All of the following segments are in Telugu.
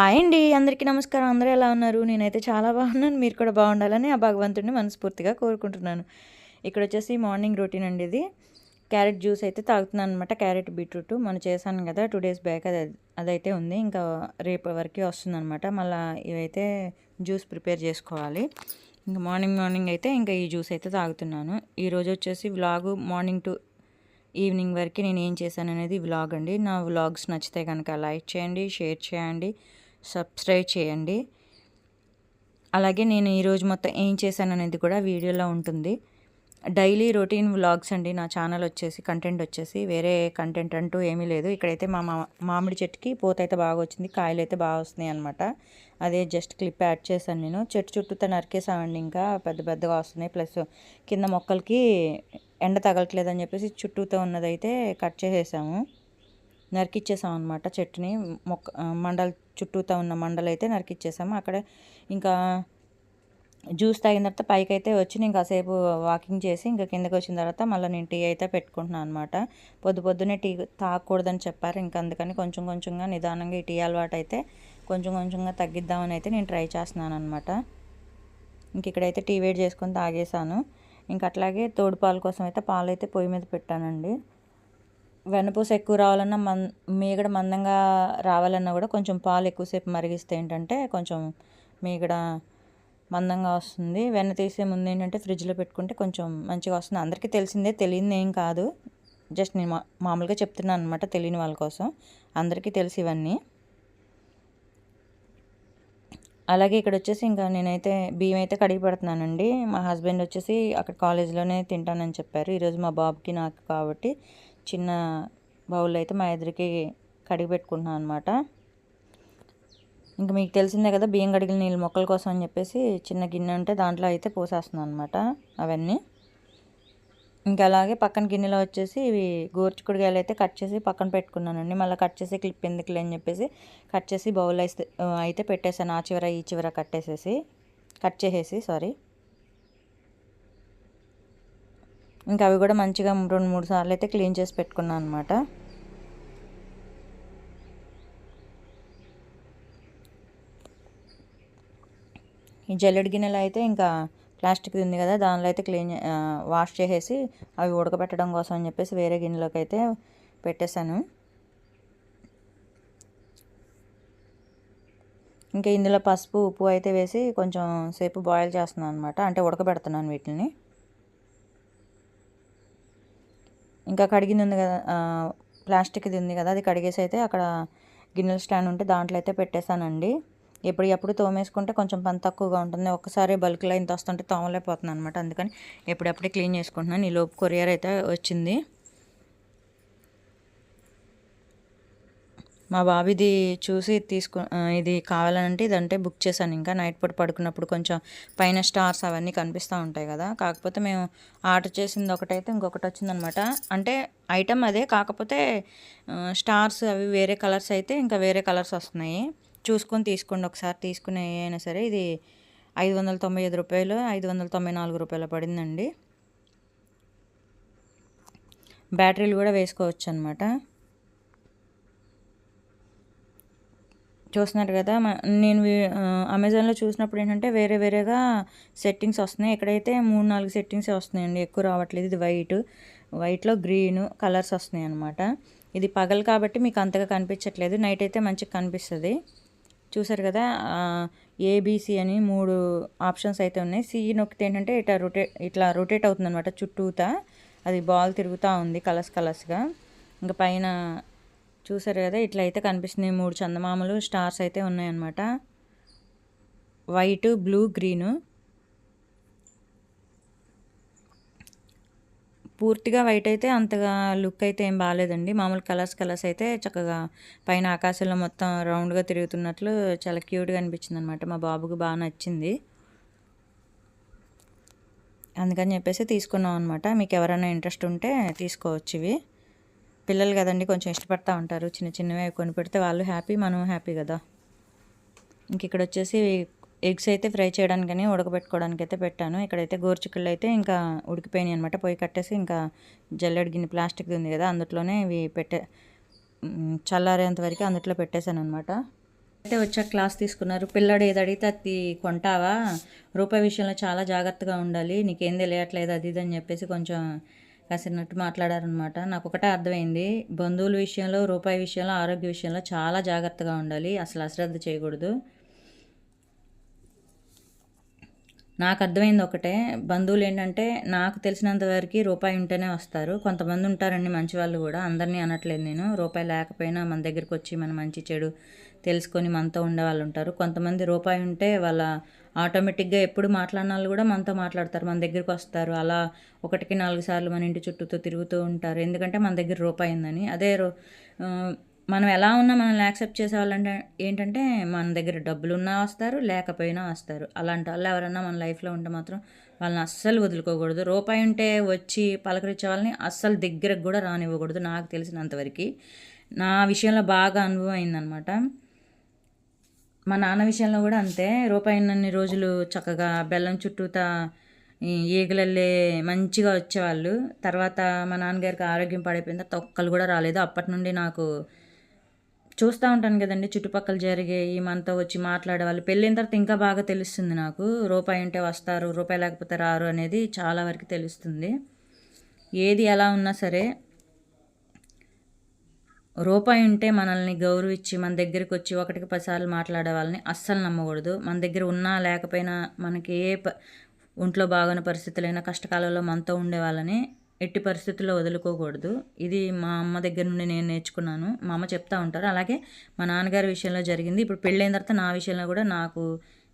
హాయ్ అండి అందరికీ నమస్కారం. అందరూ ఎలా ఉన్నారు? నేనైతే చాలా బాగున్నాను. మీరు కూడా బాగుండాలని ఆ భగవంతుడిని మనస్ఫూర్తిగా కోరుకుంటున్నాను. ఇక్కడ వచ్చేసి మార్నింగ్ రొటీన్ అండి ఇది. క్యారెట్ జ్యూస్ అయితే తాగుతున్నాను అనమాట క్యారెట్ బీట్రూట్ మనం చేశాను కదా టూ డేస్ బ్యాక్ అది అదైతే ఉంది. ఇంకా రేపు వరకు వస్తుందన్నమాట మళ్ళీ ఇవైతే జ్యూస్ ప్రిపేర్ చేసుకోవాలి. ఇంకా మార్నింగ్ మార్నింగ్ అయితే ఇంకా ఈ జ్యూస్ అయితే తాగుతున్నాను. ఈరోజు వచ్చేసి వ్లాగు మార్నింగ్ టు ఈవినింగ్ వరకు నేను ఏం చేశాను అనేది వ్లాగ్ అండి. నా వ్లాగ్స్ నచ్చితే కనుక లైక్ చేయండి షేర్ చేయండి. సబ్స్క్రైబ్ చేయండి. అలాగే నేను ఈరోజు మొత్తం ఏం చేశాను అనేది కూడా వీడియోలో ఉంటుంది. డైలీ రొటీన్ వ్లాగ్స్ అండి. నా ఛానల్ వచ్చేసి కంటెంట్ వచ్చేసి వేరే కంటెంట్ అంటూ ఏమీ లేదు. ఇక్కడైతే మా మామిడి చెట్టుకి పూత అయితే బాగా వచ్చింది. కాయలు అయితే బాగా వస్తున్నాయి అనమాట అదే జస్ట్ క్లిప్ యాడ్ చేశాను నేను. చెట్టు చుట్టూతో నరికేసామండి ఇంకా. పెద్ద పెద్దగా వస్తున్నాయి. ప్లస్ కింద మొక్కలకి ఎండ తగలట్లేదని చెప్పేసి చుట్టూతో ఉన్నదైతే కట్ చేసేసాము. నరికిచ్చేసాం అనమాట చెట్టుని. మొక్క మండల చుట్టూతో ఉన్న మండలు అయితే నరికిచ్చేసాము. అక్కడ ఇంకా జ్యూస్ తాగిన తర్వాత పైకి అయితే వచ్చి నేను కాసేపు వాకింగ్ చేసి ఇంకా కిందకి వచ్చిన తర్వాత మళ్ళీ నేను టీ అయితే పెట్టుకుంటున్నాను అనమాట పొద్దు పొద్దునే టీ తాగకూడదని చెప్పారు. ఇంకా అందుకని కొంచెం కొంచెంగా నిదానంగా ఈ టీ అలవాటు అయితే కొంచెం కొంచెంగా తగ్గిద్దామని అయితే నేను ట్రై చేస్తున్నాను అనమాట ఇంక ఇక్కడైతే టీ వేడి చేసుకొని తాగేసాను ఇంక అట్లాగే తోడు పాలు కోసం అయితే పాలు అయితే పొయ్యి మీద పెట్టానండి. వెన్నపూస ఎక్కువ రావాలన్నా మన్ మీగడ మందంగా రావాలన్నా కూడా కొంచెం పాలు ఎక్కువసేపు మరిగిస్తే ఏంటంటే కొంచెం మీగడ మందంగా వస్తుంది. వెన్న తీసే ముందు ఏంటంటే ఫ్రిడ్జ్లో పెట్టుకుంటే కొంచెం మంచిగా వస్తుంది. అందరికీ తెలిసిందే తెలియని ఏం కాదు. జస్ట్ నేను మామూలుగా చెప్తున్నాను అనమాట తెలియని వాళ్ళ కోసం. అందరికీ తెలిసి ఇవన్నీ. అలాగే ఇక్కడ వచ్చేసి ఇంకా నేనైతే బియ్యం అయితే కడిగి పెడుతున్నానండి. మా హస్బెండ్ వచ్చేసి అక్కడ కాలేజీలోనే తింటానని చెప్పారు. ఈరోజు మా బాబుకి నాకు కాబట్టి చిన్న బౌల్ అయితే మా ఎదురికి కడిగి పెట్టుకుంటున్నాను అనమాట ఇంకా మీకు తెలిసిందే కదా బియ్యం కడిగిన నీళ్ళు మొక్కల కోసం అని చెప్పేసి చిన్న గిన్నె ఉంటే దాంట్లో అయితే పోసేస్తున్నాను అనమాట అవన్నీ. ఇంకా అలాగే పక్కన గిన్నెలో వచ్చేసి ఇవి గోర్చుకుడుగాయలు అయితే కట్ చేసి పక్కన పెట్టుకున్నానండి. మళ్ళీ కట్ చేసి క్లిప్ ఎందుకులే అని చెప్పేసి కట్ చేసి బౌల్ అయితే అయితే పెట్టేశాను. ఆ చివర ఈ చివర కట్టేసేసి కట్ చేసేసి సారీ. ఇంకా అవి కూడా మంచిగా రెండు మూడు సార్లు అయితే క్లీన్ చేసి పెట్టుకున్నాను అనమాట ఈ జల్లెడి గిన్నెలు అయితే ఇంకా ప్లాస్టిక్ ఉంది కదా దానిలో అయితే క్లీన్ వాష్ చేసేసి అవి ఉడకబెట్టడం కోసం అని చెప్పేసి వేరే గిన్నెలోకి అయితే పెట్టేశాను. ఇంకా ఇందులో పసుపు ఉప్పు అయితే వేసి కొంచెం సేపు బాయిల్ చేస్తున్నాను అనమాట అంటే ఉడకబెడుతున్నాను వీటిని. ఇంకా కడిగింది ఉంది కదా ప్లాస్టిక్ది ఉంది కదా అది కడిగేసి అయితే అక్కడ గిన్నెల స్టాండ్ ఉంటే దాంట్లో అయితే పెట్టేశానండి. ఎప్పుడు ఎప్పుడు తోమేసుకుంటే కొంచెం పని తక్కువగా ఉంటుంది. ఒక్కసారి బల్క్లో ఇంత వస్తుంటే తోమలేకపోతున్నాను అనమాట అందుకని ఎప్పుడప్పుడే క్లీన్ చేసుకుంటున్నాను. ఈ లోపు కొరియర్ అయితే వచ్చింది. మా బాబిది చూసి తీసుకు ఇది కావాలంటే ఇదంటే బుక్ చేశాను. ఇంకా నైట్ పూట పడుకున్నప్పుడు కొంచెం పైన స్టార్స్ అవన్నీ కనిపిస్తూ ఉంటాయి కదా. కాకపోతే మేము ఆర్డర్ చేసింది ఒకటైతే ఇంకొకటి వచ్చిందనమాట. అంటే ఐటమ్ అదే కాకపోతే స్టార్స్ అవి వేరే కలర్స్ అయితే ఇంకా వేరే కలర్స్ వస్తున్నాయి. చూసుకొని తీసుకోండి ఒకసారి. తీసుకునే అయినా సరే ఇది ఐదు వందల తొంభై ఐదు రూపాయలు ఐదు వందల తొంభై నాలుగు రూపాయలు పడిందండి. బ్యాటరీలు కూడా వేసుకోవచ్చు అనమాట చూస్తున్నారు కదా నేను అమెజాన్లో చూసినప్పుడు ఏంటంటే వేరే వేరేగా సెట్టింగ్స్ వస్తున్నాయి. ఎక్కడైతే మూడు నాలుగు సెట్టింగ్స్ వస్తున్నాయండి ఎక్కువ రావట్లేదు. ఇది వైట్ వైట్లో గ్రీన్ కలర్స్ వస్తున్నాయి అనమాట ఇది పగలు కాబట్టి మీకు అంతగా కనిపించట్లేదు. నైట్ అయితే మంచిగా కనిపిస్తుంది. చూసారు కదా ఏబీసీ అని మూడు ఆప్షన్స్ అయితే ఉన్నాయి. సి నొక్కితే ఏంటంటే ఇట్లా రొటేట్ ఇట్లా రొటేట్ అవుతుంది అనమాట చుట్టూతా. అది బాల్ తిరుగుతూ ఉంది కలర్స్ కలర్స్గా. ఇంకా పైన చూసారు కదా ఇట్లా అయితే కనిపిస్తున్నాయి. మూడు చందమామలు స్టార్స్ అయితే ఉన్నాయన్నమాట. White blue green. పూర్తిగా వైట్ అయితే అంతగా లుక్ అయితే ఏం బాగాలేదండి. మామూలు కలర్స్ కలర్స్ అయితే చక్కగా పైన ఆకాశంలో మొత్తం రౌండ్గా తిరుగుతున్నట్లు చాలా క్యూట్గా అనిపించింది అనమాట మా బాబుకు బాగా నచ్చింది. అందుకని చెప్పేసి తీసుకున్నాం అనమాట మీకు ఎవరైనా ఇంట్రెస్ట్ ఉంటే తీసుకోవచ్చు ఇవి. పిల్లలు కదండి కొంచెం ఇష్టపడతా ఉంటారు. చిన్న చిన్నవి కొని పెడితే వాళ్ళు హ్యాపీ మనం హ్యాపీ కదా. ఇంక ఇక్కడ వచ్చేసి ఎగ్స్ అయితే ఫ్రై చేయడానికని ఉడకబెట్టుకోవడానికి అయితే పెట్టాను. ఇక్కడైతే గోరుచిక్కుళ్ళు అయితే ఇంకా ఉడికిపోయినాయి అనమాట పొయ్యి కట్టేసి ఇంకా జల్లెడ గిన్నె ప్లాస్టిక్ది ఉంది కదా అందులోనే ఇవి పెట్టే చల్లారేంత వరకు అందులో పెట్టేశాను అనమాట అయితే వచ్చాక క్లాస్ తీసుకున్నారు. పిల్లాడు ఏది అడిగితే అది కొంటావా? రూపాయి విషయంలో చాలా జాగ్రత్తగా ఉండాలి. నీకేం తెలియట్లేదు అది ఇది అని చెప్పేసి కొంచెం కాసినట్టు మాట్లాడారనమాట. నాకు ఒకటే అర్థమైంది. బంధువుల విషయంలో రూపాయి విషయంలో ఆరోగ్య విషయంలో చాలా జాగ్రత్తగా ఉండాలి. అసలు అశ్రద్ధ చేయకూడదు. నాకు అర్థమైంది ఒకటే. బంధువులు ఏంటంటే నాకు తెలిసినంత వరకు రూపాయి ఉంటేనే వస్తారు. కొంతమంది ఉంటారండి మంచి వాళ్ళు కూడా. అందరినీ అనట్లేదు నేను. రూపాయి లేకపోయినా మన దగ్గరికి వచ్చి మన మంచి చెడు తెలుసుకొని మనతో ఉండే వాళ్ళు ఉంటారు. కొంతమంది రూపాయి ఉంటే వాళ్ళ ఆటోమేటిక్గా ఎప్పుడు మాట్లాడిన వాళ్ళు కూడా మనతో మాట్లాడతారు మన దగ్గరికి వస్తారు. అలా ఒకటికి నాలుగు సార్లు మన ఇంటి చుట్టూతో తిరుగుతూ ఉంటారు. ఎందుకంటే మన దగ్గర రూపాయి ఉందని అదే రూ- మనం ఎలా ఉన్నా మనల్ని యాక్సెప్ట్ చేసే వాళ్ళంటే ఏంటంటే మన దగ్గర డబ్బులు ఉన్నా వస్తారు లేకపోయినా వస్తారు. అలాంటి వాళ్ళు ఎవరన్నా మన లైఫ్లో ఉంటే మాత్రం వాళ్ళని అస్సలు వదులుకోకూడదు. రూపాయి ఉంటే వచ్చి పలకరించే వాళ్ళని అస్సలు దగ్గరకు కూడా రానివ్వకూడదు నాకు తెలిసినంతవరకు. నా విషయంలో బాగా అనుభవం అయిందనమాట. మా నాన్న విషయంలో కూడా అంతే. రూపాయి రోజులు చక్కగా బెల్లం చుట్టూతా ఈగలల్లే మంచిగా వచ్చేవాళ్ళు. తర్వాత మా నాన్నగారికి ఆరోగ్యం పడిపోయింది తొక్కలు కూడా రాలేదు. అప్పటి నుండి నాకు చూస్తూ ఉంటాను కదండి. చుట్టుపక్కల జరిగే ఈ మనతో వచ్చి మాట్లాడే వాళ్ళు. తర్వాత ఇంకా బాగా తెలుస్తుంది నాకు. రూపాయి ఉంటే వస్తారు రూపాయి లేకపోతే రారు అనేది చాలా వరకు తెలుస్తుంది. ఏది ఎలా ఉన్నా సరే రూపాయి ఉంటే మనల్ని గౌరవించి మన దగ్గరికి వచ్చి ఒకటికి పదిసార్లు మాట్లాడే వాళ్ళని అస్సలు నమ్మకూడదు. మన దగ్గర ఉన్నా లేకపోయినా మనకి ఏ ప ఒంట్లో బాగోని పరిస్థితులైనా కష్టకాలంలో మనతో ఉండే వాళ్ళని ఎట్టి పరిస్థితుల్లో వదులుకోకూడదు. ఇది మా అమ్మ దగ్గర నుండి నేను నేర్చుకున్నాను. మా అమ్మ చెప్తా ఉంటారు. అలాగే మా నాన్నగారి విషయంలో జరిగింది. ఇప్పుడు పెళ్ళైన తర్వాత నా విషయంలో కూడా నాకు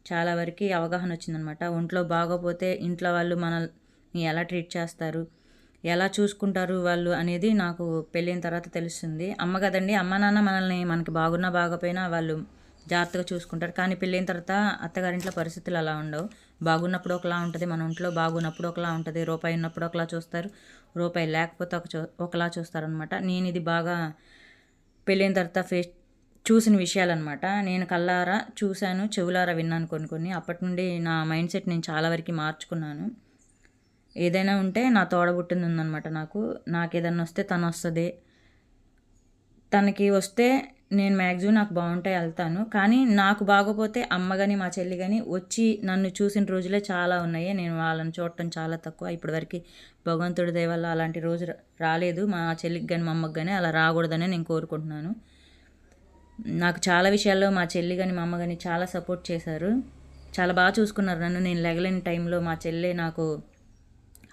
చాలా వరకు అవగాహన వచ్చిందనమాట. ఒంట్లో బాగోపోతే ఇంట్లో వాళ్ళు మనల్ని ఎలా ట్రీట్ చేస్తారు? ఎలా చూసుకుంటారు వాళ్ళు అనేది నాకు పెళ్ళైన తర్వాత తెలుస్తుంది. అమ్మ కదండి అమ్మ నాన్న మనల్ని మనకి బాగున్నా బాగోపోయినా వాళ్ళు జాగ్రత్తగా చూసుకుంటారు. కానీ పెళ్ళైన తర్వాత అత్తగారింట్లో పరిస్థితులు అలా ఉండవు. బాగున్నప్పుడు ఒకలా ఉంటుంది మన ఇంట్లో బాగున్నప్పుడు ఒకలా ఉంటుంది రూపాయి ఉన్నప్పుడు ఒకలా చూస్తారు రూపాయి లేకపోతే ఒక చూ ఒకలా చూస్తారనమాట నేను ఇది బాగా పెళ్ళైన తర్వాత ఫేస్ చూసిన విషయాలన్నమాట. నేను కల్లారా చూశాను చెవులారా విన్నాను కొన్ని కొన్ని. అప్పటి నుండి నా మైండ్ సెట్ నేను చాలా వరకు మార్చుకున్నాను. ఏదైనా ఉంటే నా తోడబుట్టింది ఉందన్నమాట నాకు. నాకు ఏదైనా వస్తే తను వస్తుంది. తనకి వస్తే నేను మ్యాక్సిమం నాకు బాగుంటాయి వెళ్తాను. కానీ నాకు బాగోపోతే అమ్మ కానీ మా చెల్లి కానీ వచ్చి నన్ను చూసిన రోజులే చాలా ఉన్నాయి. నేను వాళ్ళని చూడటం చాలా తక్కువ. ఇప్పటివరకు భగవంతుడి దయ వల్ల అలాంటి రోజు రాలేదు. మా చెల్లికి కానీ మా అమ్మకి కానీ అలా రాకూడదని నేను కోరుకుంటున్నాను. నాకు చాలా విషయాల్లో మా చెల్లి కానీ మా అమ్మ కానీ చాలా సపోర్ట్ చేశారు. చాలా బాగా చూసుకున్నారు నన్ను. నేను లెగలేని టైంలో మా చెల్లె నాకు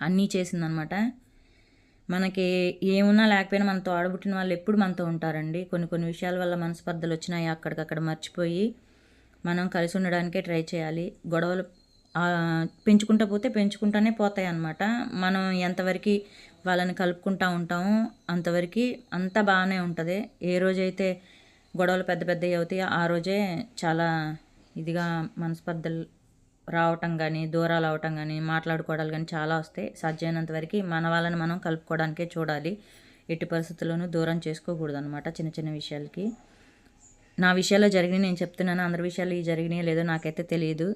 అన్నీ చేసిందనమాట. మనకి ఏమున్నా లేకపోయినా మనతో ఆడబుట్టిన వాళ్ళు ఎప్పుడు మనతో ఉంటారండి. కొన్ని కొన్ని విషయాల వల్ల మనస్పర్ధలు వచ్చినాయి అక్కడికక్కడ మర్చిపోయి మనం కలిసి ఉండడానికే ట్రై చేయాలి. గొడవలు పెంచుకుంటూ పెంచుకుంటా పోతే పెంచుకుంటానే పోతాయి అన్నమాట మనం ఎంతవరకు వాళ్ళని కలుపుకుంటా ఉంటామో అంతవరకు అంతా బాగానే ఉంటుంది. ఏ రోజైతే గొడవలు పెద్ద పెద్దవి అవుతాయో ఆ రోజే చాలా ఇదిగా మనస్పర్ధలు రావటం కానీ దూరాలు అవటం కానీ మాట్లాడుకోవడాలు కానీ చాలా వస్తాయి. సాధ్యమైనంత వరకు మన వాళ్ళని మనం కలుపుకోవడానికే చూడాలి. ఎట్టి పరిస్థితుల్లోనూ దూరం చేసుకోకూడదు అనమాట చిన్న చిన్న విషయాలకి. నా విషయాల్లో జరిగినాయి నేను చెప్తున్నాను. అందరి విషయాలు ఈ జరిగినాయి లేదో నాకైతే తెలియదు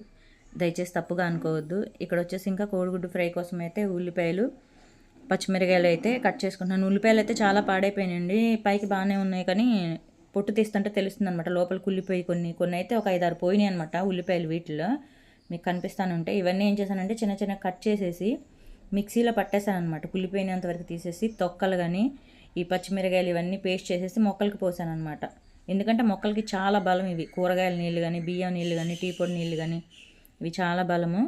దయచేసి తప్పుగా అనుకోవద్దు. ఇక్కడ వచ్చేసి ఇంకా కోడిగుడ్డు ఫ్రై కోసం అయితే ఉల్లిపాయలు పచ్చిమిరకాయలు అయితే కట్ చేసుకుంటున్నాను. ఉల్లిపాయలు అయితే చాలా పాడైపోయినాయండి. పైకి బాగానే ఉన్నాయి కానీ పొట్టు తీస్తుంటే తెలుస్తుంది అనమాట లోపల కుళ్ళిపోయి కొన్ని కొన్ని అయితే ఒక ఐదారు పోయినాయి అనమాట ఉల్లిపాయలు వీటిలో మీకు కనిపిస్తాను ఉంటే ఇవన్నీ ఏం చేశానంటే చిన్న చిన్న కట్ చేసేసి మిక్సీలో పట్టేశాను అనమాట కుళ్ళిపోయినంత వరకు తీసేసి తొక్కలు కానీ ఈ పచ్చిమిరకాయలు ఇవన్నీ పేస్ట్ చేసేసి మొక్కలకి పోసాను అనమాట ఎందుకంటే మొక్కలకి చాలా బలం ఇవి. కూరగాయల నీళ్ళు కానీ బియ్యం నీళ్ళు కానీ టీ పొడి నీళ్ళు కానీ ఇవి చాలా బలము.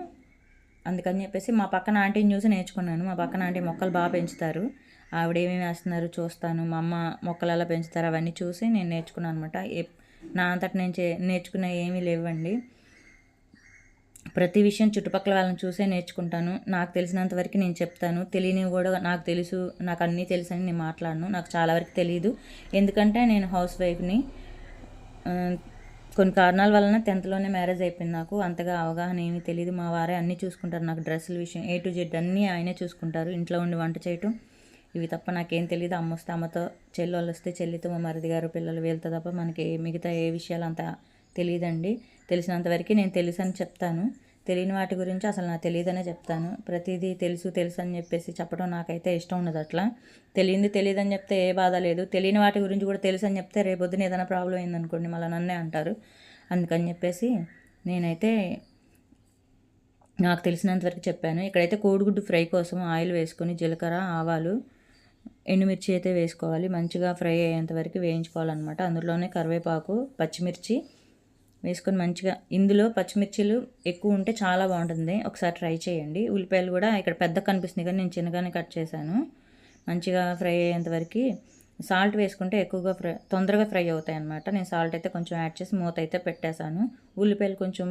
అందుకని చెప్పేసి మా పక్కన ఆంటీని చూసి నేర్చుకున్నాను. మా పక్కన ఆంటీ మొక్కలు బాగా పెంచుతారు. ఆవిడ ఏమేమి వేస్తున్నారు చూస్తాను. మా అమ్మ మొక్కలు ఎలా పెంచుతారు అవన్నీ చూసి నేను నేర్చుకున్నాను అనమాట నా అంతటి నేను చే నేర్చుకున్న ఏమీ లేవండి. ప్రతి విషయం చుట్టుపక్కల వాళ్ళని చూసే నేర్చుకుంటాను. నాకు తెలిసినంత వరకు నేను చెప్తాను. తెలియనివి కూడా నాకు తెలుసు. నాకు అన్నీ తెలుసు అని నేను మాట్లాడను. నాకు చాలా వరకు తెలియదు ఎందుకంటే నేను హౌస్ వైఫ్ని కొన్ని కారణాల వలన టెన్త్లోనే మ్యారేజ్ అయిపోయింది నాకు. అంతగా అవగాహన ఏమీ తెలియదు మా వారే అన్నీ చూసుకుంటారు నాకు డ్రెస్సుల విషయం. ఏ టు జెడ్ అన్నీ ఆయనే చూసుకుంటారు. ఇంట్లో ఉండి వంట చేయటం ఇవి తప్ప నాకేం తెలియదు అమ్మ వస్తే అమ్మతో చెల్లి వస్తే చెల్లితో మా మరిది గారు పిల్లలు వీళ్ళతో తప్ప మనకి మిగతా ఏ విషయాలు అంత తెలియదండి తెలిసినంత వరకు నేను తెలుసు అని చెప్తాను. తెలియని వాటి గురించి అసలు నాకు తెలియదనే చెప్తాను. ప్రతిదీ తెలుసు తెలుసు అని చెప్పేసి చెప్పడం నాకైతే ఇష్టం ఉండదు అట్లా. తెలియంది తెలియదని చెప్తే ఏ బాధ లేదు. తెలియని వాటి గురించి కూడా తెలుసు అని చెప్తే రేపొద్దున ఏదైనా ప్రాబ్లం అయిందనుకోండి మళ్ళీ నన్నే అంటారు. అందుకని చెప్పేసి నేనైతే నాకు తెలిసినంత వరకు చెప్పాను. ఇక్కడైతే కోడిగుడ్డు ఫ్రై కోసం ఆయిల్ వేసుకొని జీలకర్ర ఆవాలు ఎండుమిర్చి అయితే వేసుకోవాలి. మంచిగా ఫ్రై అయ్యేంత వరకు వేయించుకోవాలన్నమాట. అందులోనే కరివేపాకు పచ్చిమిర్చి వేసుకొని మంచిగా ఇందులో పచ్చిమిర్చిలు ఎక్కువ ఉంటే చాలా బాగుంటుంది. ఒకసారి ట్రై చేయండి. ఉల్లిపాయలు కూడా ఇక్కడ పెద్ద కనిపిస్తుంది కానీ నేను చిన్నగానే కట్ చేశాను. మంచిగా ఫ్రై అయ్యేంత వరకు సాల్ట్ వేసుకుంటే ఎక్కువగా ఫ్రై తొందరగా ఫ్రై అవుతాయి అనమాట నేను సాల్ట్ అయితే కొంచెం యాడ్ చేసి మూత అయితే పెట్టేశాను. ఉల్లిపాయలు కొంచెం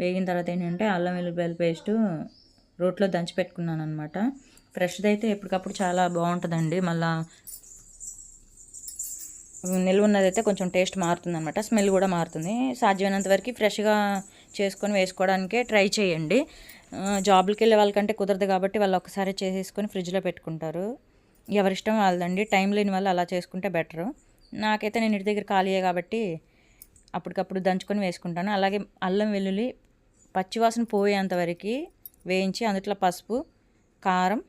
వేగిన తర్వాత ఏంటంటే అల్లం ఉల్లిపాయలు పేస్టు రోట్లో దంచి పెట్టుకున్నాను అనమాట ఫ్రెష్ది అయితే ఎప్పటికప్పుడు చాలా బాగుంటుందండి. మళ్ళీ నిల్వ ఉన్నదైతే కొంచెం టేస్ట్ మారుతుంది అనమాట స్మెల్ కూడా మారుతుంది. సాధ్యమైనంత వరకు ఫ్రెష్గా చేసుకొని వేసుకోవడానికే ట్రై చేయండి. జాబ్లకి వెళ్ళే వాళ్ళకంటే కుదరదు కాబట్టి వాళ్ళు ఒకసారి చేసేసుకొని ఫ్రిడ్జ్లో పెట్టుకుంటారు. ఎవరిష్టం వాళ్ళదండి టైం లేని వాళ్ళు అలా చేసుకుంటే బెటరు. నాకైతే నేను ఇంటి దగ్గర ఖాళీయే కాబట్టి అప్పటికప్పుడు దంచుకొని వేసుకుంటాను. అలాగే అల్లం వెల్లుల్లి పచ్చివాసన పోయేంతవరకు వేయించి అందుట్లో పసుపు కారం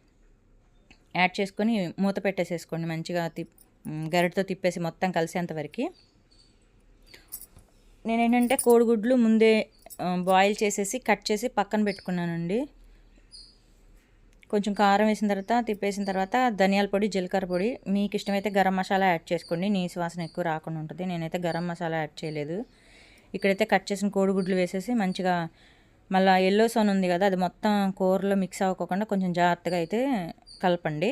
యాడ్ చేసుకొని మూత పెట్టేసేసుకోండి మంచిగా తిప్పి గరిటతో తిప్పేసి మొత్తం కలిసేంత వరకు. నేనేంటంటే కోడిగుడ్లు ముందే బాయిల్ చేసేసి కట్ చేసి పక్కన పెట్టుకున్నానండి. కొంచెం కారం వేసిన తర్వాత తిప్పేసిన తర్వాత ధనియాల పొడి జీలకర్ర పొడి మీకు ఇష్టమైతే గరం మసాలా యాడ్ చేసుకోండి. నీ వాసన ఎక్కువ రాకుండా ఉంటుంది. నేనైతే గరం మసాలా యాడ్ చేయలేదు. ఇక్కడైతే కట్ చేసిన కోడిగుడ్లు వేసేసి మంచిగా మళ్ళీ ఎల్లో సోన్ ఉంది కదా అది మొత్తం కూరలో మిక్స్ అవ్వకుండా కొంచెం జాగ్రత్తగా అయితే కలపండి.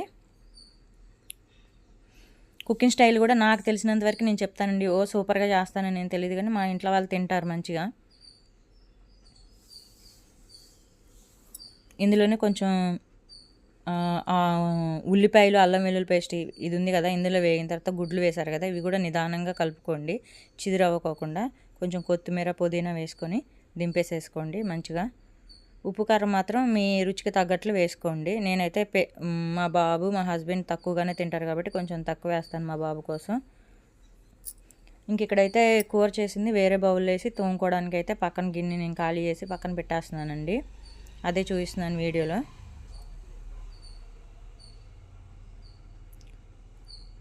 కుకింగ్ స్టైల్ కూడా నాకు తెలిసినంత వరకు నేను చెప్తానండి ఓ సూపర్గా చేస్తానని నేను తెలియదు కానీ మా ఇంట్లో వాళ్ళు తింటారు మంచిగా. ఇందులోనే కొంచెం ఉల్లిపాయలు అల్లం వెల్లుల్లి పేస్ట్ ఇది ఉంది కదా ఇందులో వేగిన తర్వాత గుడ్లు వేశారు కదా ఇవి కూడా నిదానంగా కలుపుకోండి చిదిరవ్వకోకుండా కొంచెం కొత్తిమీర పుదీనా వేసుకొని దింపేసేసుకోండి మంచిగా. ఉప్పు కారం మాత్రం మీ రుచికి తగ్గట్లు వేసుకోండి. నేనైతే పే మా బాబు మా హస్బెండ్ తక్కువగానే తింటారు కాబట్టి కొంచెం తక్కువ వేస్తాను మా బాబు కోసం. ఇంక ఇక్కడైతే కూర చేసింది వేరే బౌల్లో వేసి తోముకోవడానికి అయితే పక్కన గిన్నె నేను ఖాళీ చేసి పక్కన పెట్టేస్తున్నానండి. అదే చూపిస్తున్నాను వీడియోలో.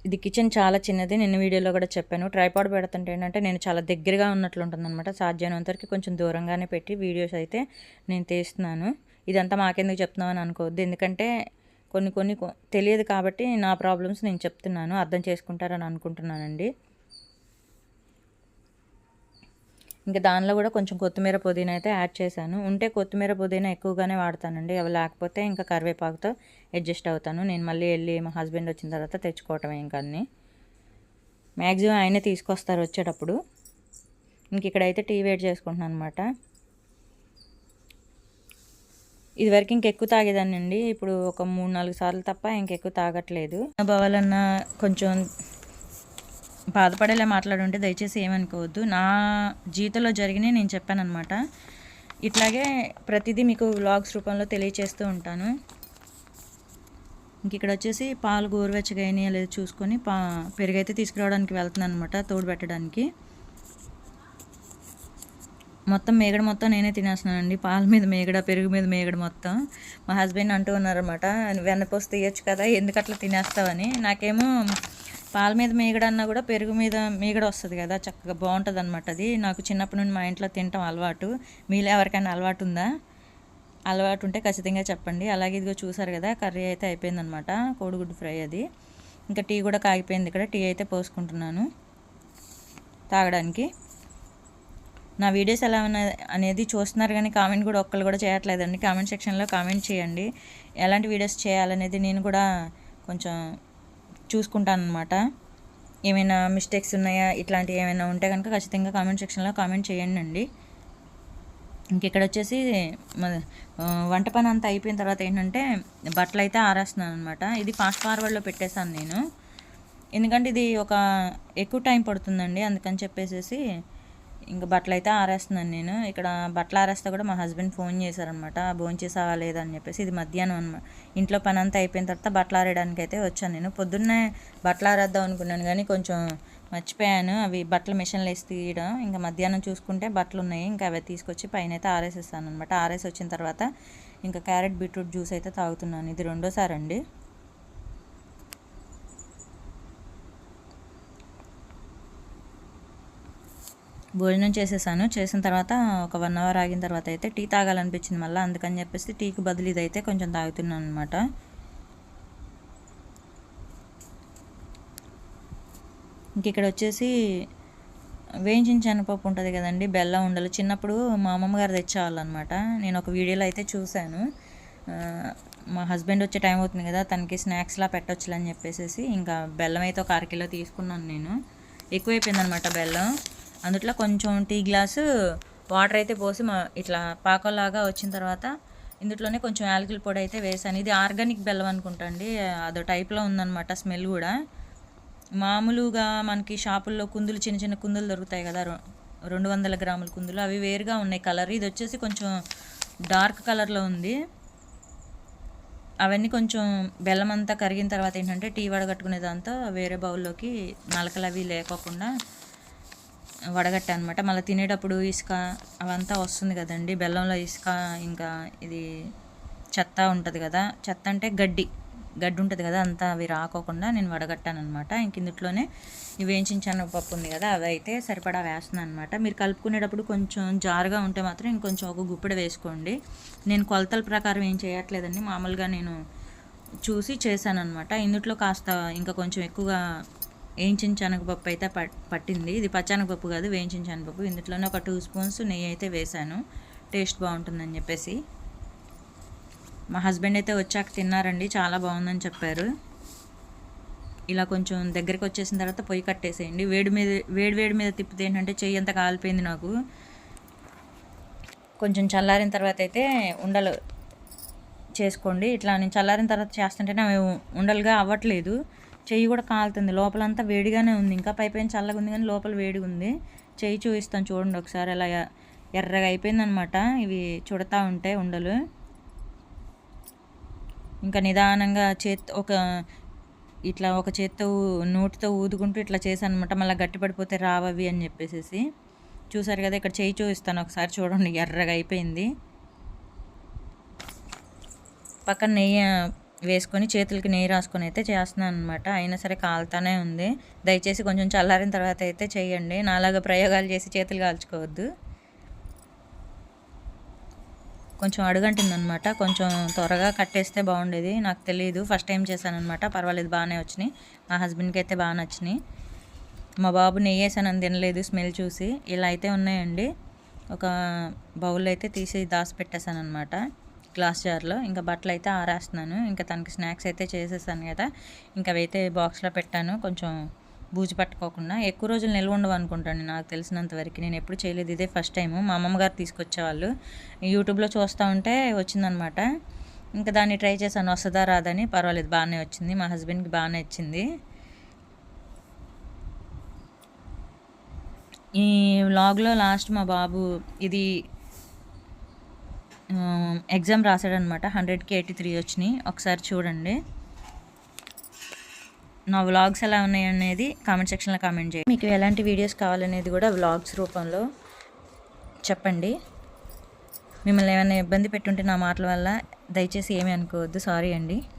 ఇది కిచెన్ చాలా చిన్నది నేను వీడియోలో కూడా చెప్పాను. ట్రైపాడ్ పెడుతుంటే ఏంటంటే నేను చాలా దగ్గరగా ఉన్నట్లు ఉంటుందన్నమాట. సాధ్యమైనంత వరకు కొంచెం దూరంగానే పెట్టి వీడియోస్ అయితే నేను తీస్తున్నాను. ఇదంతా మాకెందుకు చెప్తున్నామని అనుకోవద్దు. ఎందుకంటే కొన్ని కొన్ని తెలియదు కాబట్టి నా ప్రాబ్లమ్స్ నేను చెప్తున్నాను. అర్థం చేసుకుంటారని అనుకుంటున్నానండి. ఇంకా దానిలో కూడా కొంచెం కొత్తిమీర పుదీనా అయితే యాడ్ చేశాను. ఉంటే కొత్తిమీర పుదీనా ఎక్కువగానే వాడతానండి. అవి లేకపోతే ఇంకా కరివేపాకుతో అడ్జస్ట్ అవుతాను. నేను మళ్ళీ వెళ్ళి మా హస్బెండ్ వచ్చిన తర్వాత తెచ్చుకోవటం ఇంకా అన్నీ. మ్యాక్సిమం ఆయనే తీసుకొస్తారు వచ్చేటప్పుడు. ఇంక ఇక్కడైతే టీ వెయిట్ చేసుకుంటున్నాను అనమాట ఇదివరకు ఇంకెక్కువ తాగేదాన్ని అండి ఇప్పుడు ఒక మూడు నాలుగు సార్లు తప్ప ఇంకెక్కువ తాగట్లేదు. భవాలన్న కొంచెం బాధపడేలా మాట్లాడుంటే దయచేసి ఏమనుకోవద్దు. నా జీవితంలో జరిగినాయి నేను చెప్పానమాట ఇట్లాగే ప్రతిదీ మీకు వ్లాగ్స్ రూపంలో తెలియచేస్తూ ఉంటాను. ఇంక ఇక్కడ వచ్చేసి పాలు గోరువెచ్చగా అయినాయా లేదా చూసుకొని పా పెరుగైతే తీసుకురావడానికి వెళ్తున్నాను అనమాట తోడు పెట్టడానికి. మొత్తం మేగడ మొత్తం నేనే తినేస్తున్నానండి. పాల మీద మేగడ పెరుగు మీద మేగడ మొత్తం. మా హస్బెండ్ అంటూ ఉన్నారనమాట వెన్నపోసి తీయొచ్చు కదా ఎందుకు అట్లా తినేస్తావని? నాకేమో పాల మీద మీగడన్నా కూడా పెరుగు మీద మీగడ వస్తుంది కదా చక్కగా బాగుంటుంది అనమాట అది. నాకు చిన్నప్పటి నుండి మా ఇంట్లో తింటాం అలవాటు. మీలో ఎవరికైనా అలవాటు ఉందా? అలవాటు ఉంటే ఖచ్చితంగా చెప్పండి. అలాగే ఇదిగో చూసారు కదా కర్రీ అయితే అయిపోయిందనమాట కోడిగుడ్డు ఫ్రై అది. ఇంకా టీ కూడా కాగిపోయింది ఇక్కడ టీ అయితే పోసుకుంటున్నాను తాగడానికి. నా వీడియోస్ ఎలా ఉన్నాయి అనేది చూస్తున్నారు కానీ కామెంట్ కూడా ఒక్కళ్ళు కూడా చేయట్లేదండి. కామెంట్ సెక్షన్లో కామెంట్ చేయండి. ఎలాంటి వీడియోస్ చేయాలనేది నేను కూడా కొంచెం చూసుకుంటాను అనమాట ఏమైనా మిస్టేక్స్ ఉన్నాయా? ఇట్లాంటివి ఏమైనా ఉంటే కనుక ఖచ్చితంగా కామెంట్ సెక్షన్లో కామెంట్ చేయండి అండి ఇంక ఇక్కడ వచ్చేసి వంట పని అంతా అయిపోయిన తర్వాత ఏంటంటే బట్టలు అయితే ఆరేస్తున్నాను అనమాట ఇది ఫాస్ట్ ఫార్వర్డ్లో పెట్టేశాను నేను. ఎందుకంటే ఇది ఒక ఎక్కువ టైం పడుతుందండి. అందుకని చెప్పేసి ఇంకా బట్టలు అయితే ఆరేస్తున్నాను నేను. ఇక్కడ బట్టలు ఆరేస్తే కూడా మా హస్బెండ్ ఫోన్ చేశారనమాట భోంచేసావా లేదని చెప్పేసి ఇది మధ్యాహ్నం అనమాట ఇంట్లో పని అంతా అయిపోయిన తర్వాత బట్టలు ఆరేయడానికి అయితే వచ్చాను నేను. పొద్దున్నే బట్టలు ఆరేద్దాం అనుకున్నాను కానీ కొంచెం మర్చిపోయాను. అవి బట్టలు మిషన్లో వేసి తీయడం ఇంకా మధ్యాహ్నం చూసుకుంటే బట్టలు ఉన్నాయి. ఇంకా అవి తీసుకొచ్చి పైన అయితే ఆరేసేస్తాను అనమాట ఆరేసి వచ్చిన తర్వాత ఇంకా క్యారెట్ బీట్రూట్ జ్యూస్ అయితే తాగుతున్నాను. ఇది రెండోసారి అండి. భోజనం చేసేసాను. చేసిన తర్వాత ఒక వన్ అవర్ ఆగిన తర్వాత అయితే టీ తాగాలనిపించింది మళ్ళీ. అందుకని చెప్పేసి టీకి బదులు ఇదైతే కొంచెం తాగుతున్నాను అనమాట ఇంక ఇక్కడ వచ్చేసి వేయించిన శనగపప్పు ఉంటుంది కదండి బెల్లం ఉండలు. చిన్నప్పుడు మా అమ్మమ్మ గారు తెచ్చేవాళ్ళనమాట నేను ఒక వీడియోలో అయితే చూశాను. మా హస్బెండ్ వచ్చే టైం అవుతుంది కదా తనకి స్నాక్స్లా పెట్టొచ్చులని చెప్పేసి ఇంకా బెల్లం అయితే ఒక అరకిలో తీసుకున్నాను నేను. ఎక్కువైపోయింది అనమాట బెల్లం. అందుట్లో కొంచెం టీ గ్లాసు వాటర్ అయితే పోసి మా ఇట్లా పాకంలాగా వచ్చిన తర్వాత ఇందులోనే కొంచెం యాలకుల పొడి అయితే వేసాను. ఇది ఆర్గానిక్ బెల్లం అనుకుంటా అండి. అదో టైప్లో ఉందన్నమాట స్మెల్ కూడా. మామూలుగా మనకి షాపుల్లో కుందులు చిన్న చిన్న కుందులు దొరుకుతాయి కదా రెండు వందల గ్రాముల కుందులు. అవి వేరుగా ఉన్నాయి కలర్. ఇది వచ్చేసి కొంచెం డార్క్ కలర్లో ఉంది. అవన్నీ కొంచెం బెల్లం అంతా కరిగిన తర్వాత ఏంటంటే టీ వడగట్టుకునే దాంతో వేరే బౌల్లోకి నలకలు అవి లేకోకుండా వడగట్టా అనమాట మళ్ళీ తినేటప్పుడు ఇసుక అవంతా వస్తుంది కదండి. బెల్లంలో ఇసుక ఇంకా ఇది చెత్త ఉంటుంది కదా. చెత్త అంటే గడ్డి. గడ్డి ఉంటుంది కదా అంతా అవి రాకోకుండా నేను వడగట్టాను అనమాట ఇంక ఇందులోనే వేయించిన శనగపప్పు ఉంది కదా అవి అయితే సరిపడా వేస్తున్నాను అనమాట మీరు కలుపుకునేటప్పుడు కొంచెం జారుగా ఉంటే మాత్రం ఇంకొంచెం ఒక గుప్పెడు వేసుకోండి. నేను కొలతల ప్రకారం ఏం చేయట్లేదండి. మామూలుగా నేను చూసి చేశాను అనమాట ఇందులో కాస్త ఇంకా కొంచెం ఎక్కువగా వేయించిన శనగపప్పు అయితే పట్టింది. ఇది పచ్చనగపప్పు కాదు వేయించిన శనగపప్పు. ఇందులోనే ఒక టూ స్పూన్స్ నెయ్యి అయితే వేశాను టేస్ట్ బాగుంటుందని చెప్పేసి. మా హస్బెండ్ అయితే వచ్చాక తిన్నారండి. చాలా బాగుందని చెప్పారు. ఇలా కొంచెం దగ్గరికి వచ్చేసిన తర్వాత పొయ్యి కట్టేసేయండి. వేడి మీద వేడి వేడి మీద తిప్పితే ఏంటంటే చెయ్యి అంతా కాలిపోయింది నాకు. కొంచెం చల్లారిన తర్వాత అయితే ఉండలు చేసుకోండి. ఇట్లా నేను చల్లారిన తర్వాత చేస్తుంటేనే అవి ఉండలుగా అవ్వట్లేదు. చెయ్యి కూడా కాలుతుంది. లోపలంతా వేడిగానే ఉంది. ఇంకా పైపైన చల్లగా ఉంది కానీ లోపల వేడిగా ఉంది. చెయ్యి చూపిస్తాను చూడండి ఒకసారి. అలా ఎర్రగా అయిపోయిందనమాట ఇవి చుడతా ఉంటే ఉండలు. ఇంకా నిదానంగా చేత్ ఒక ఇట్లా ఒక చేత్తో నోటితో ఊదుకుంటూ ఇట్లా చేశాను అనమాట మళ్ళీ గట్టి పడిపోతే రావవి అని చెప్పేసి చూసారు కదా ఇక్కడ చేయి చూపిస్తాను ఒకసారి చూడండి. ఎర్రగా అయిపోయింది. పక్కన నెయ్యి వేసుకొని చేతులకి నెయ్యి రాసుకొని అయితే చేస్తున్నాను అనమాట అయినా సరే కాలుతానే ఉంది. దయచేసి కొంచెం చల్లారిన తర్వాత అయితే చేయండి. నాలాగా ప్రయోగాలు చేసి చేతులు కాల్చుకోవద్దు. కొంచెం అడుగంటుందనమాట కొంచెం త్వరగా కట్టేస్తే బాగుండేది. నాకు తెలియదు ఫస్ట్ టైం చేశానమాట పర్వాలేదు బాగానే వచ్చినాయి. మా హస్బెండ్కి అయితే బాగా నచ్చినాయి. మా బాబు నెయ్యి వేసానని తినలేదు స్మెల్ చూసి. ఇలా అయితే ఉన్నాయండి. ఒక బౌల్ అయితే తీసి దాచి పెట్టేశాను అనమాట గ్లాస్ జార్లో ఇంకా బట్టలు అయితే ఆరేస్తున్నాను. ఇంకా తనకి స్నాక్స్ అయితే చేసేసాను కదా. ఇంకా అవైతే బాక్స్లో పెట్టాను. కొంచెం బూజు పట్టుకోకుండా. ఎక్కువ రోజులు నిల్వ ఉండవు అనుకుంటాను నాకు తెలిసినంత వరకు నేను ఎప్పుడు చేయలేదు. ఇదే ఫస్ట్ టైం మా అమ్మమ్మ గారు తీసుకొచ్చేవాళ్ళు. యూట్యూబ్లో చూస్తూ ఉంటే వచ్చిందనమాట. ఇంకా దాన్ని ట్రై చేశాను. వస్తుందా రాదని పర్వాలేదు బాగానే వచ్చింది. మా హస్బెండ్కి బాగానే వచ్చింది. ఈ వ్లాగ్లో లాస్ట్ మా బాబు ఇది ఎగ్జామ్ రాశాడనమాట. హండ్రెడ్కి ఎయిటీ త్రీ వచ్చినాయి. ఒకసారి చూడండి. నా వ్లాగ్స్ ఎలా ఉన్నాయి అనేది కామెంట్ సెక్షన్లో కామెంట్ చేయండి. మీకు ఎలాంటి వీడియోస్ కావాలనేది కూడా వ్లాగ్స్ రూపంలో చెప్పండి. మిమ్మల్ని ఏమైనా ఇబ్బంది పెట్టుంటే నా మాటల వల్ల దయచేసి ఏమీ అనుకోవద్దు. సారీ అండి.